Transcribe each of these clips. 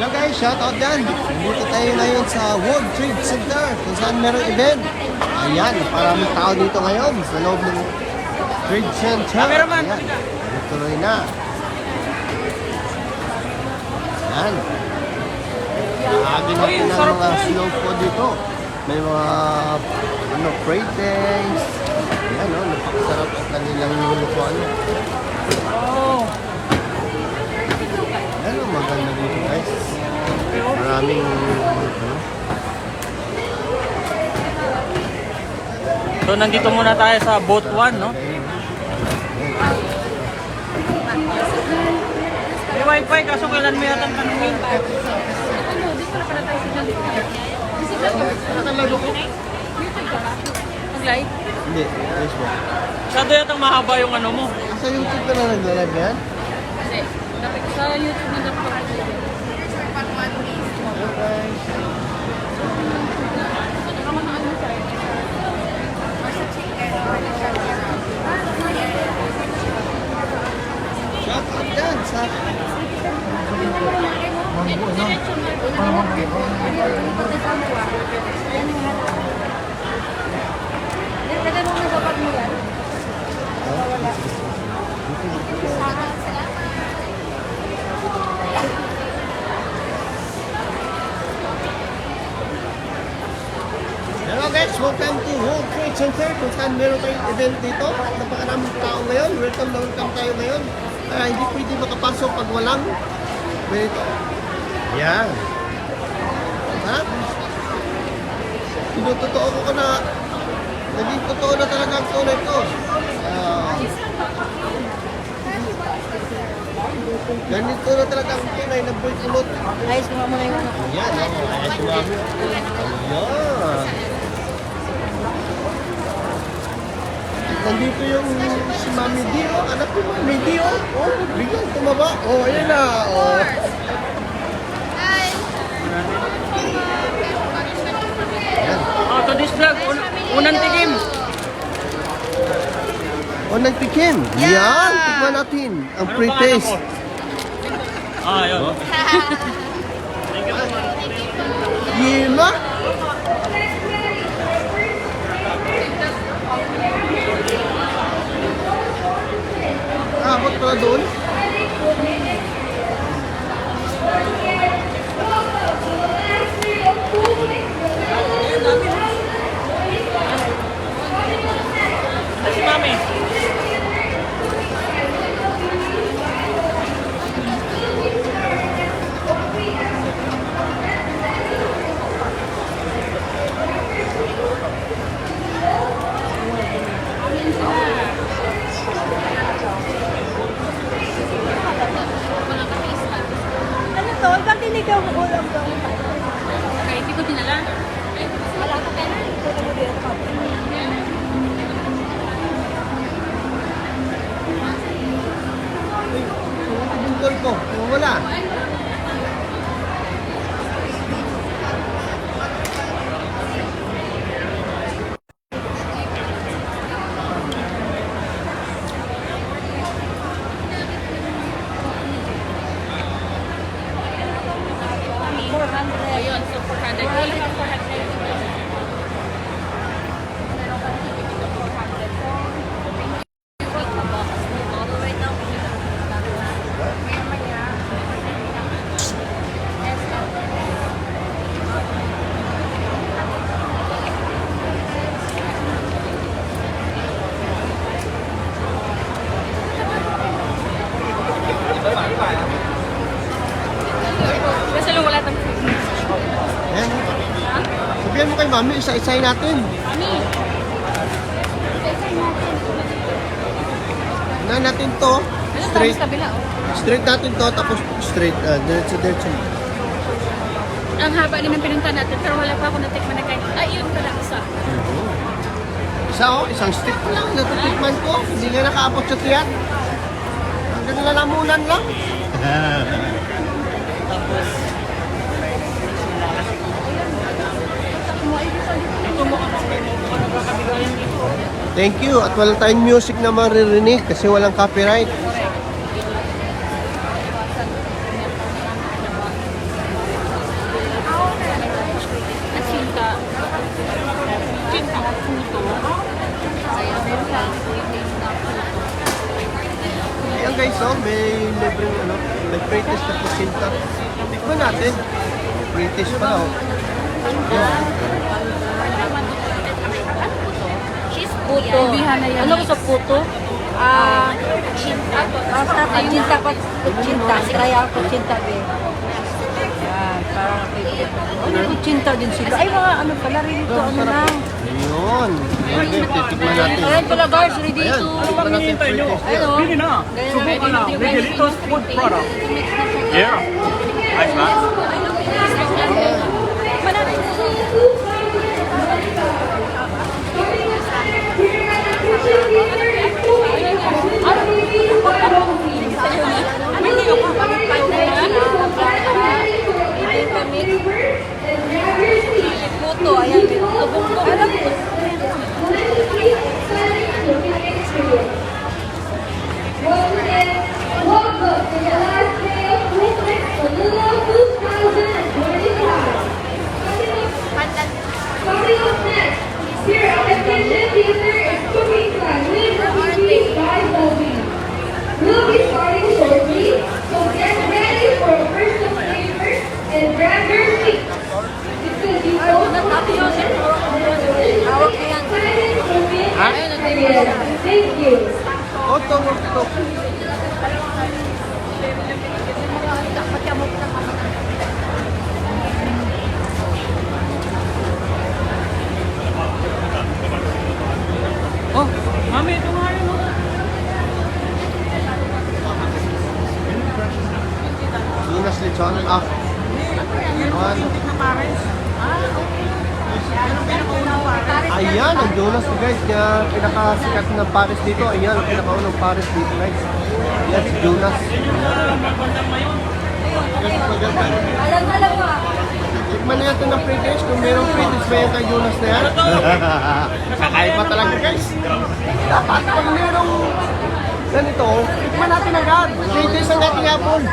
Hello guys, shout out dyan. Dito tayo ngayon sa World Trade Center kung saan meron event. Ayan, maraming tao dito ngayon sa loob ng Trade Center. Ayan, tuloy na. Ayan. Ahagi Uy, natin ang mga slow po dito. May mga ano, freight days. Ayan, no, napakasarap sa kanilang lutuan. Oh. Ano maganda dito guys? Maraming ano, So nandito muna tayo sa boat 1, no? May wifi kaso kailan mo yata tanungin? Nag-live? Hindi, Facebook. Masyado yata mahaba yung ano mo. Sa YouTube ka na nag-live yan? Dapat sa YouTube na dapat ako out dyan sa... Dagan mo na sa pag mo yan. Hello guys, welcome to World Trade Center kung saan meron tayong event dito. Napakaraming tao ngayon. Welcome na welcome tayo ngayon. Ah, hindi pwede makapasok pag walang ganito. Yan. Ha? Tinutotoo ko na naging totoo na talaga ang tunay ko. Ah, ganito na talaga ang tunay na boy kulot. Ayos mo muna yung ano. Yan, oh, ayos mo. Ayan. Nandito yung si Mami D, oh. Anak ko, Mami D, oh. Oh, biglang tumaba. Oh, ayan na. Oh. Oh, to this vlog, un unang tikim. Oh, nagtikim. Yan, tikman natin. Ang Ano pre-taste. Ah, yun. Thank you so much. Yima. Ba't pala doon? Ay, si Mami. Ano to? Ba't hindi ka ulam to? Kaya hindi ko dinala. Wala ka pera. Ito na mo dito ka. Bungkol ko. Wala. Ayun, so 400. Wala ka 400. Kasi lang wala tayong Yan. Sabihan mo kay Mami, isa-isahin natin. Mami, Na natin to. ano Straight. sa kabila? Oh. Straight natin to, tapos straight. Uh, diretso, diretso. Ang haba din ng pinunta natin, pero wala pa ako natikman na kahit, ay, yun pala isa. Isa oh, isang stick pa lang. Natutikman ko. Hindi nga nakaabot sa tiyan. Hanggang lalamunan lang. Ito Thank you. At wala tayong music na maririnig kasi walang copyright. Ayan guys, oh, may libreng ano, may pretest na kusinta. Tikman natin. British pa, oh. Yeah. Puto. Ano sa puto? Ah, chinta. Ah, sa chinta pa, chinta. Try ako chinta din. Yan, parang. Ano chinta din sila? Ay, mga ano pala rin ito, ano lang. Ayun. Ayun, guys, titikman natin. Ayan pala guys, ready to. tikman natin pre-test. Ayun o. Pili na. Subukan na. Miguelitos food product. Yeah. Ayos ba? Puto, ayan. Tubong-tubong. Alam ko. Welcome to the last day of Christmas for Lula 2025. Coming up next, here at the Kitchen Theater is Cooking Time with Recipes by Bobby. We'll be starting shortly, so get ready for a burst of flavor and grab your seat. Because you don't know how to use it. Hawak ko yan. Thank you. Oto, oto. Oh, mami, ito nga yun. oh. Lunas lechon. Ah. One. Ayan, ang Jonas guys. Kaya pinakasikat ng Paris dito. Ayan, ang pinakaunang Paris dito guys. Si Jonas. Alam na lang mo. Tikman na natin ng pre-test kung merong pre-test ba yan kay Jonas na yan. Kakaiba talaga guys. Dapat pag merong ganito, tikman natin agad. Pre-test ang ating apple.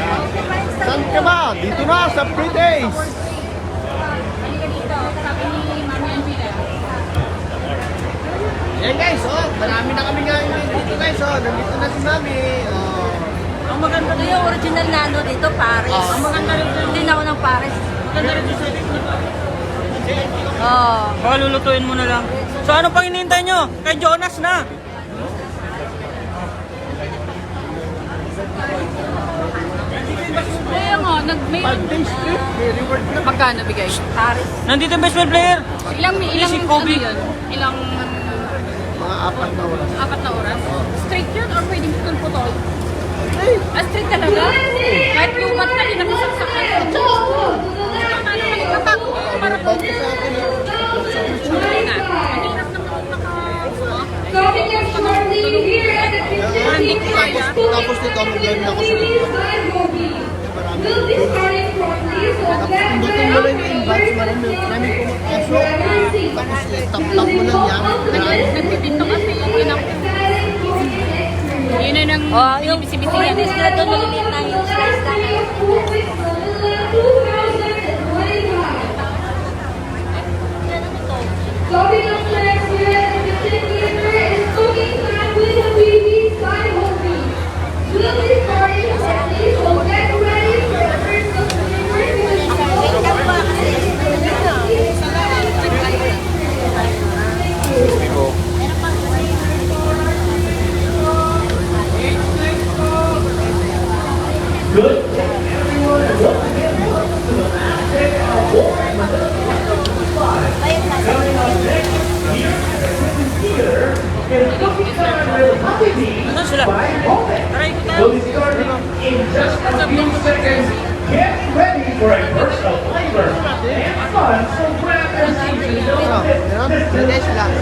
Saan ka ba? Dito na sa pre-test. Yan guys, oh, marami na kami ngayon dito guys, oh. Nandito na si Mami. Oh. Ang maganda ito yung original na ano dito, Paris. Ah. Ang maganda rin Hindi na ako ng Paris. Maganda rin Oo. Baka lulutuin mo na lang. So ano pang hinihintay nyo? Kay Jonas na. Kaya nga, nag, may, na. magkano bigay? Paris. Nandito yung best friend player. Ilang, ilang, ano Kobe. yun? Ilang, Mga apat na oras. apat na oras? Straight yun or pwedeng putol-putol? Ah, straight talaga? Kahit lumat na, di nakasaksakan. Paano malikapag? Para po. Bawal sa akin. Kaya nga. Ang hirap naman nakasuot. Coming up shortly here at the Kitchen Theater Tapos, nito, mag-learn ako sa so Tapos get pindutin mo lang yung invites, marami, marami pumapasok. Tapos tap-tap mo lang yan. Marami. Nagpipinto kasi yun ang yun na nang Oh, yung binibisi-bisi yung yan. hindi sila doon maliliit na yung slice lang. At the with the Hobie. We'll be starting shortly, so get ready for a burst of flavor. Nasaan sila? Tara, ikot tayo. Will be starting in just a few seconds. Get ready for a burst of flavor and fun, so grab your seats and don't? Pre-test lang.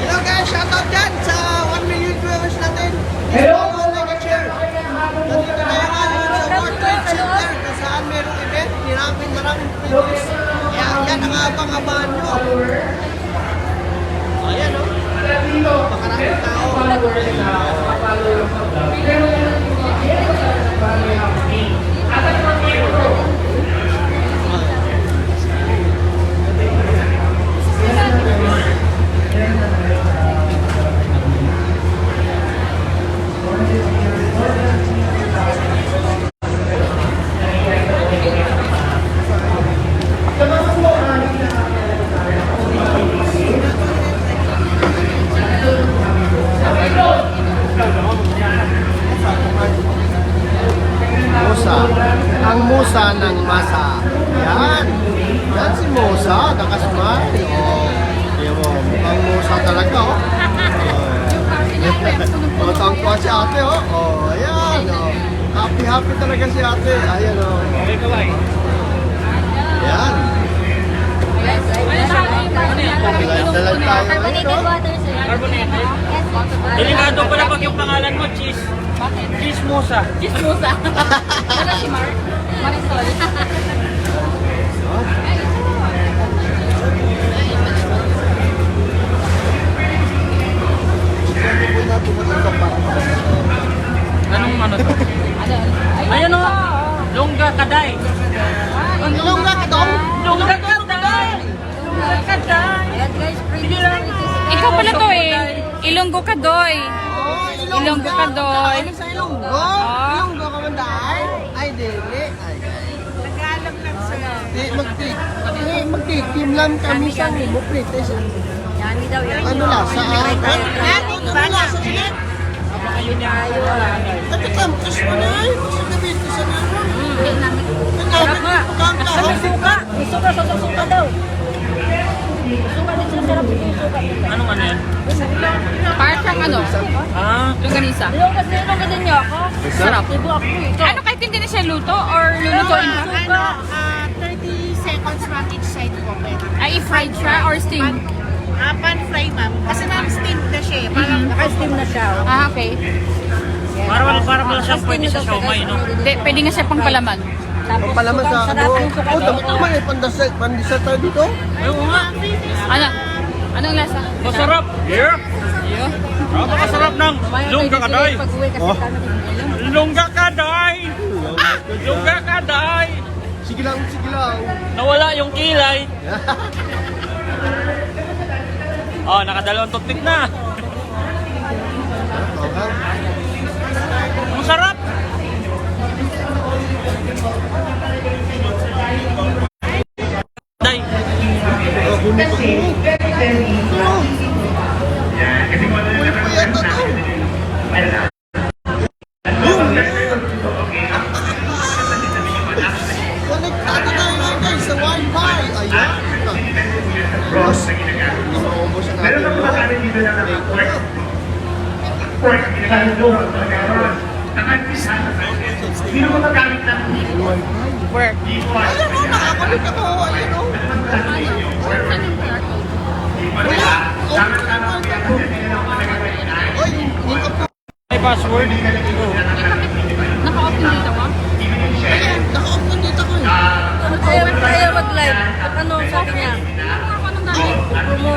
Hello guys, shoutout dyan sa 1 million viewers natin. Hello. Nandito na yung sa World Trade Center kung saan merong event. Maraming maraming viewers. Kaya yan ang abang-abangan nyo. Amen. Tayo. Ayan, oh. Carbonated. Delikado pala pag yung pangalan mo, cheese. Cheese mosa. Chismosa. Wala si Mar. Marisol. Anong ano to? Ayan o. Longga kaday. Ang lungga ka dong. Longga kaday. Ayan guys, pretty Ikaw pala to eh. Ilonggo ka doy. Oh, Ilonggo ka, Doy. Ano sa Ilonggo? Ilonggo ka man dahil? Ay, dili. Ay, ay. Nag-aalam lang sila. Di, mag-tik. Eh, mag-tikim lang kami sa mo, prites. Yani daw yan. Ano lasa? ah? Yani, Ano lasa? Sige. tayo ah. Ate, kampas mo na. Sa gabi, sa naman. Sarap nga. Sa suka. May suka, sa suka daw. Suka din sa sarap yung suka. Anong ano yan? Para siyang ano? Ah, Longganisa. Kasi ganyan niyo ako. Sarap. Ako ito. Ano kahit hindi na siya luto or lulutuin? Suka. Ah, 30 seconds ma'am each side po. Ay, i-fried siya or steam? Ah, pan-fry ma'am. Kasi ma'am steamed na siya eh. Parang Naka-steam na siya. oh. Ah, okay. parang para pala siyang pwede sa siomay, no? Di, pwede nga siya pang palaman. Tapos Ang palaman sa sarap ano. yung suka. Oh, tama-tama eh. Pandesal, pandesal tayo dito. Oo nga. Ano? Anong lasa? Masarap. Yeah. Yun. Napakasarap ng longga kaday. Pag-uwi kasi Oh. kami din. Longga kaday. Longga kaday. Sige lang, sige lang. Nawala yung kilay. Oh, nakadalawang toothpick na. Okay. Ang sarap. Day. Oh. Oh. Konektado tayo nga guys sa wifi. Ayan. Ang Meron ako nakakain dito na ng pork. Pork, pinakaluto ng meron. Nakakisa sa Hindi mo magamit ng Where? Ayan o, nakakulit ako. Ayan o. Wala. Oy, yung apo. May password. Naka-off yung dito ko? Ayan, naka-off na dito ko. eh. Ayaw mag-live. At ano sabi niya? Promo.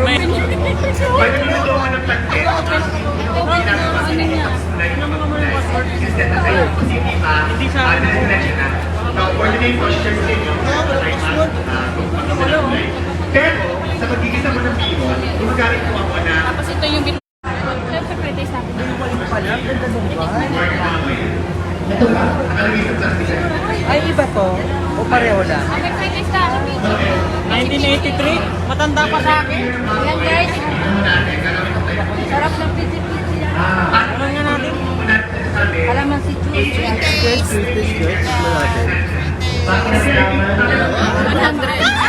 May Pwede mo ito ng pagkit. hindi sa coordinate posture sa inyo. Pero, sa pagkikita mo ng biro, gumagamit ko ako na Tapos ito yung bin... Pwede sa akin. ito pa, nakalagay sa plastic. Ay, iba to? O pareho lang? Okay, pwede sa akin. 1983. Matanda pa sa akin. Ayan guys. Sarap ng pizzi-pizzi yan. Ano nga natin? Kalaman si Jules. Guys, British guys. Malapit. 100.